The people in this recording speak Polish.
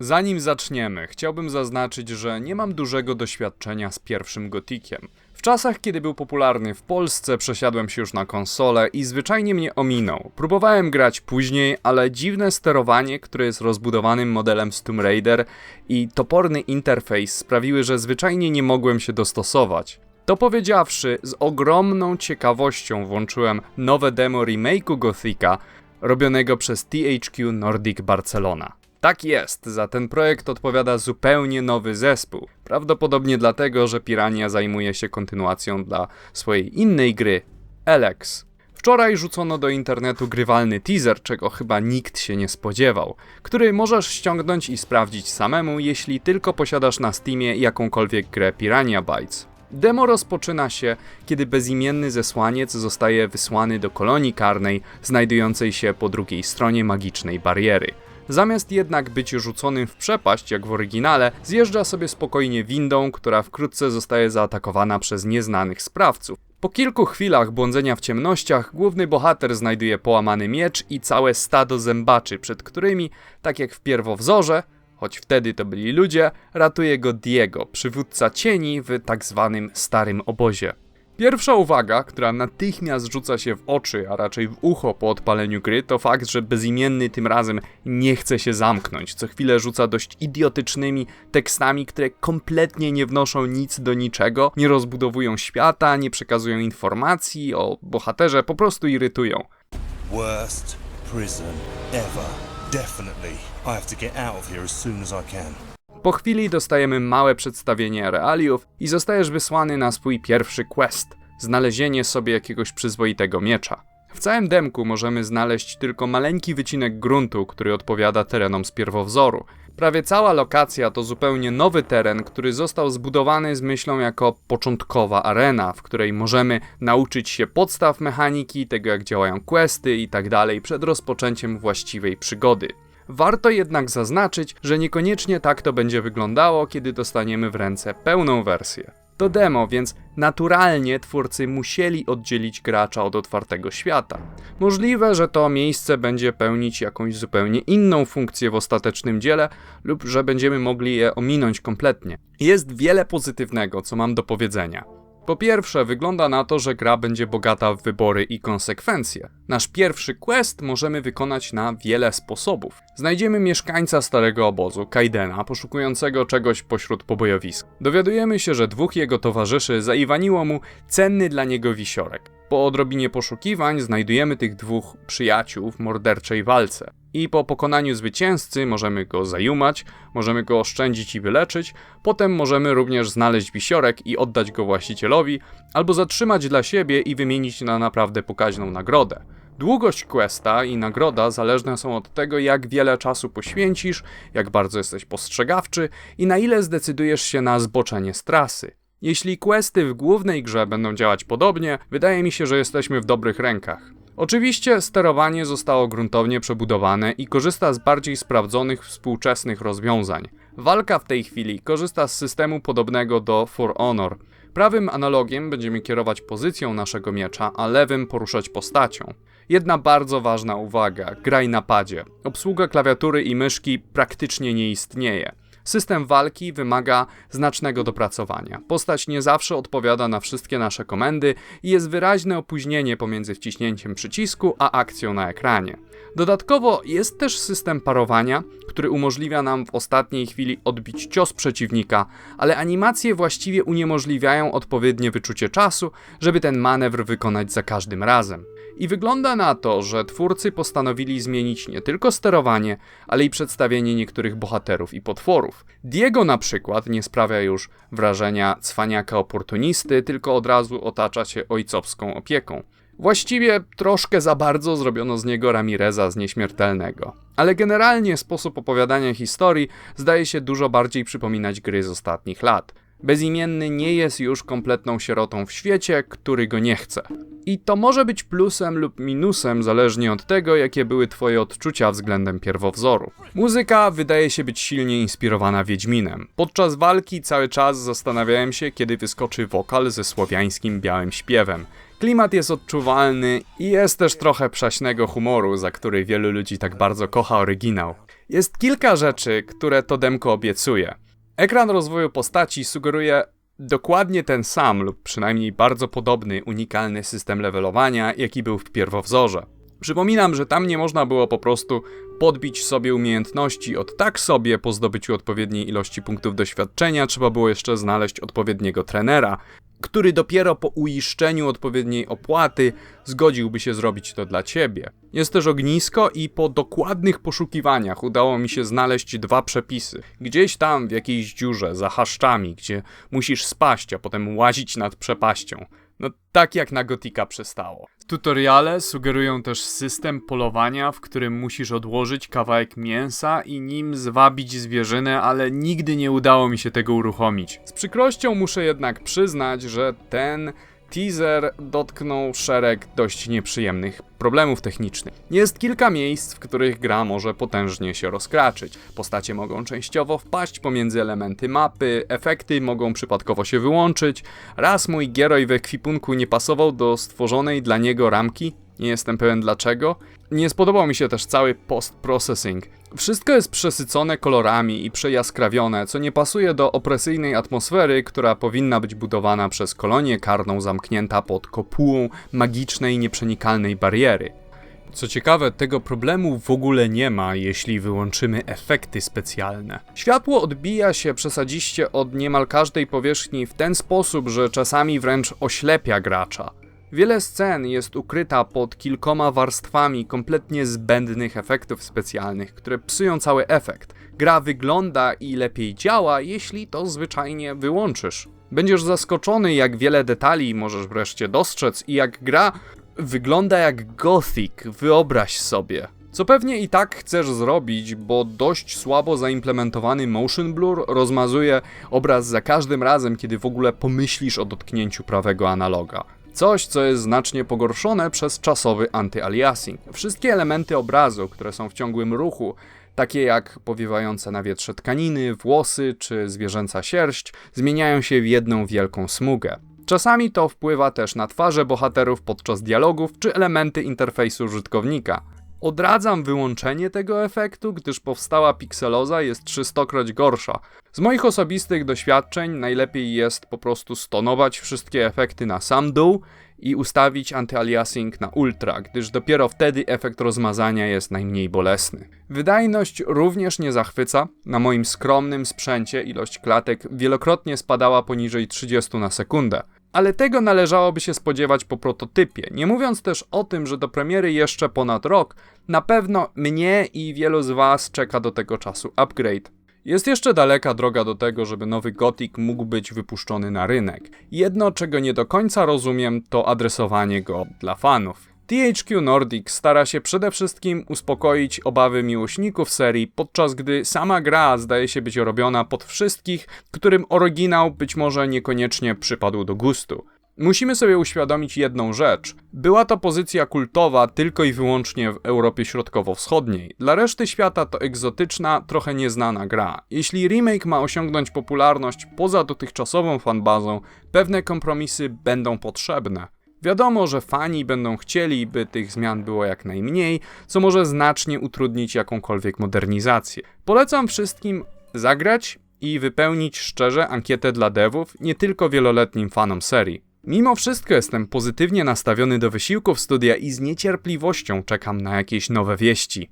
Zanim zaczniemy, chciałbym zaznaczyć, że nie mam dużego doświadczenia z pierwszym Gotikiem. W czasach, kiedy był popularny w Polsce, przesiadłem się już na konsolę i zwyczajnie mnie ominął. Próbowałem grać później, ale dziwne sterowanie, które jest rozbudowanym modelem z Tomb Raider i toporny interfejs sprawiły, że zwyczajnie nie mogłem się dostosować. To powiedziawszy, z ogromną ciekawością włączyłem nowe demo remake'u Gothica, robionego przez THQ Nordic Barcelona. Tak jest, za ten projekt odpowiada zupełnie nowy zespół. Prawdopodobnie dlatego, że Pirania zajmuje się kontynuacją dla swojej innej gry, Elex. Wczoraj rzucono do internetu grywalny teaser, czego chyba nikt się nie spodziewał, który możesz ściągnąć i sprawdzić samemu, jeśli tylko posiadasz na Steamie jakąkolwiek grę Pirania Bytes. Demo rozpoczyna się, kiedy bezimienny zesłaniec zostaje wysłany do kolonii karnej, znajdującej się po drugiej stronie magicznej bariery. Zamiast jednak być rzuconym w przepaść, jak w oryginale, zjeżdża sobie spokojnie windą, która wkrótce zostaje zaatakowana przez nieznanych sprawców. Po kilku chwilach błądzenia w ciemnościach, główny bohater znajduje połamany miecz i całe stado zębaczy, przed którymi, tak jak w pierwowzorze, choć wtedy to byli ludzie, ratuje go Diego, przywódca cieni w tak zwanym starym obozie. Pierwsza uwaga, która natychmiast rzuca się w oczy, a raczej w ucho po odpaleniu gry, to fakt, że bezimienny tym razem nie chce się zamknąć. Co chwilę rzuca dość idiotycznymi tekstami, które kompletnie nie wnoszą nic do niczego, nie rozbudowują świata, nie przekazują informacji o bohaterze, po prostu irytują. Worst prison ever. Definitely. I have to get out of here as soon as I can. Po chwili dostajemy małe przedstawienie realiów i zostajesz wysłany na swój pierwszy quest znalezienie sobie jakiegoś przyzwoitego miecza. W całym demku możemy znaleźć tylko maleńki wycinek gruntu, który odpowiada terenom z pierwowzoru. Prawie cała lokacja to zupełnie nowy teren, który został zbudowany z myślą jako początkowa arena, w której możemy nauczyć się podstaw mechaniki, tego jak działają questy i tak przed rozpoczęciem właściwej przygody. Warto jednak zaznaczyć, że niekoniecznie tak to będzie wyglądało, kiedy dostaniemy w ręce pełną wersję. To demo, więc naturalnie twórcy musieli oddzielić gracza od otwartego świata. Możliwe, że to miejsce będzie pełnić jakąś zupełnie inną funkcję w ostatecznym dziele, lub że będziemy mogli je ominąć kompletnie. Jest wiele pozytywnego, co mam do powiedzenia. Po pierwsze, wygląda na to, że gra będzie bogata w wybory i konsekwencje. Nasz pierwszy quest możemy wykonać na wiele sposobów. Znajdziemy mieszkańca starego obozu, Kaidena, poszukującego czegoś pośród pobojowisk. Dowiadujemy się, że dwóch jego towarzyszy zaiwaniło mu cenny dla niego wisiorek. Po odrobinie poszukiwań znajdujemy tych dwóch przyjaciół w morderczej walce. I po pokonaniu zwycięzcy możemy go zajumać, możemy go oszczędzić i wyleczyć, potem możemy również znaleźć wisiorek i oddać go właścicielowi, albo zatrzymać dla siebie i wymienić na naprawdę pokaźną nagrodę. Długość questa i nagroda zależne są od tego, jak wiele czasu poświęcisz, jak bardzo jesteś postrzegawczy i na ile zdecydujesz się na zboczenie z trasy. Jeśli questy w głównej grze będą działać podobnie, wydaje mi się, że jesteśmy w dobrych rękach. Oczywiście sterowanie zostało gruntownie przebudowane i korzysta z bardziej sprawdzonych współczesnych rozwiązań. Walka w tej chwili korzysta z systemu podobnego do For Honor. Prawym analogiem będziemy kierować pozycją naszego miecza, a lewym poruszać postacią. Jedna bardzo ważna uwaga: graj na padzie. Obsługa klawiatury i myszki praktycznie nie istnieje. System walki wymaga znacznego dopracowania. Postać nie zawsze odpowiada na wszystkie nasze komendy i jest wyraźne opóźnienie pomiędzy wciśnięciem przycisku a akcją na ekranie. Dodatkowo jest też system parowania, który umożliwia nam w ostatniej chwili odbić cios przeciwnika, ale animacje właściwie uniemożliwiają odpowiednie wyczucie czasu, żeby ten manewr wykonać za każdym razem. I wygląda na to, że twórcy postanowili zmienić nie tylko sterowanie, ale i przedstawienie niektórych bohaterów i potworów. Diego na przykład nie sprawia już wrażenia cwaniaka oportunisty, tylko od razu otacza się ojcowską opieką. Właściwie troszkę za bardzo zrobiono z niego Ramireza z Nieśmiertelnego. Ale generalnie sposób opowiadania historii zdaje się dużo bardziej przypominać gry z ostatnich lat. Bezimienny nie jest już kompletną sierotą w świecie, który go nie chce. I to może być plusem lub minusem, zależnie od tego, jakie były Twoje odczucia względem pierwowzoru. Muzyka wydaje się być silnie inspirowana Wiedźminem. Podczas walki cały czas zastanawiałem się, kiedy wyskoczy wokal ze słowiańskim białym śpiewem. Klimat jest odczuwalny i jest też trochę przaśnego humoru, za który wielu ludzi tak bardzo kocha oryginał. Jest kilka rzeczy, które to demko obiecuje. Ekran rozwoju postaci sugeruje dokładnie ten sam lub przynajmniej bardzo podobny unikalny system levelowania, jaki był w pierwowzorze. Przypominam, że tam nie można było po prostu podbić sobie umiejętności od tak sobie po zdobyciu odpowiedniej ilości punktów doświadczenia, trzeba było jeszcze znaleźć odpowiedniego trenera, który dopiero po uiszczeniu odpowiedniej opłaty zgodziłby się zrobić to dla ciebie. Jest też ognisko i po dokładnych poszukiwaniach udało mi się znaleźć dwa przepisy. Gdzieś tam w jakiejś dziurze za chaszczami, gdzie musisz spaść, a potem łazić nad przepaścią. No tak jak na Gotika przystało. Tutoriale sugerują też system polowania, w którym musisz odłożyć kawałek mięsa i nim zwabić zwierzynę, ale nigdy nie udało mi się tego uruchomić. Z przykrością muszę jednak przyznać, że ten teaser dotknął szereg dość nieprzyjemnych problemów technicznych. Jest kilka miejsc, w których gra może potężnie się rozkraczyć. Postacie mogą częściowo wpaść pomiędzy elementy mapy, efekty mogą przypadkowo się wyłączyć. Raz mój gieroj w ekwipunku nie pasował do stworzonej dla niego ramki, nie jestem pewien dlaczego. Nie spodobał mi się też cały post-processing. Wszystko jest przesycone kolorami i przejaskrawione, co nie pasuje do opresyjnej atmosfery, która powinna być budowana przez kolonię karną zamknięta pod kopułą magicznej, nieprzenikalnej bariery. Co ciekawe, tego problemu w ogóle nie ma, jeśli wyłączymy efekty specjalne. Światło odbija się przesadziście od niemal każdej powierzchni w ten sposób, że czasami wręcz oślepia gracza. Wiele scen jest ukryta pod kilkoma warstwami kompletnie zbędnych efektów specjalnych, które psują cały efekt. Gra wygląda i lepiej działa, jeśli to zwyczajnie wyłączysz. Będziesz zaskoczony, jak wiele detali możesz wreszcie dostrzec i jak gra wygląda jak Gothic, wyobraź sobie. Co pewnie i tak chcesz zrobić, bo dość słabo zaimplementowany motion blur rozmazuje obraz za każdym razem, kiedy w ogóle pomyślisz o dotknięciu prawego analoga. Coś, co jest znacznie pogorszone przez czasowy anty-aliasing. Wszystkie elementy obrazu, które są w ciągłym ruchu, takie jak powiewające na wietrze tkaniny, włosy czy zwierzęca sierść, zmieniają się w jedną wielką smugę. Czasami to wpływa też na twarze bohaterów podczas dialogów czy elementy interfejsu użytkownika. Odradzam wyłączenie tego efektu, gdyż powstała pikseloza jest 300-kroć gorsza. Z moich osobistych doświadczeń najlepiej jest po prostu stonować wszystkie efekty na sam dół i ustawić antyaliasing na ultra, gdyż dopiero wtedy efekt rozmazania jest najmniej bolesny. Wydajność również nie zachwyca. Na moim skromnym sprzęcie ilość klatek wielokrotnie spadała poniżej 30 na sekundę. Ale tego należałoby się spodziewać po prototypie. Nie mówiąc też o tym, że do premiery jeszcze ponad rok, na pewno mnie i wielu z Was czeka do tego czasu upgrade. Jest jeszcze daleka droga do tego, żeby nowy Gothic mógł być wypuszczony na rynek. Jedno, czego nie do końca rozumiem, to adresowanie go dla fanów. THQ Nordic stara się przede wszystkim uspokoić obawy miłośników serii, podczas gdy sama gra zdaje się być robiona pod wszystkich, którym oryginał być może niekoniecznie przypadł do gustu. Musimy sobie uświadomić jedną rzecz. Była to pozycja kultowa tylko i wyłącznie w Europie Środkowo-Wschodniej. Dla reszty świata to egzotyczna, trochę nieznana gra. Jeśli remake ma osiągnąć popularność poza dotychczasową fanbazą, pewne kompromisy będą potrzebne. Wiadomo, że fani będą chcieli, by tych zmian było jak najmniej, co może znacznie utrudnić jakąkolwiek modernizację. Polecam wszystkim zagrać i wypełnić szczerze ankietę dla devów, nie tylko wieloletnim fanom serii. Mimo wszystko jestem pozytywnie nastawiony do wysiłków studia i z niecierpliwością czekam na jakieś nowe wieści.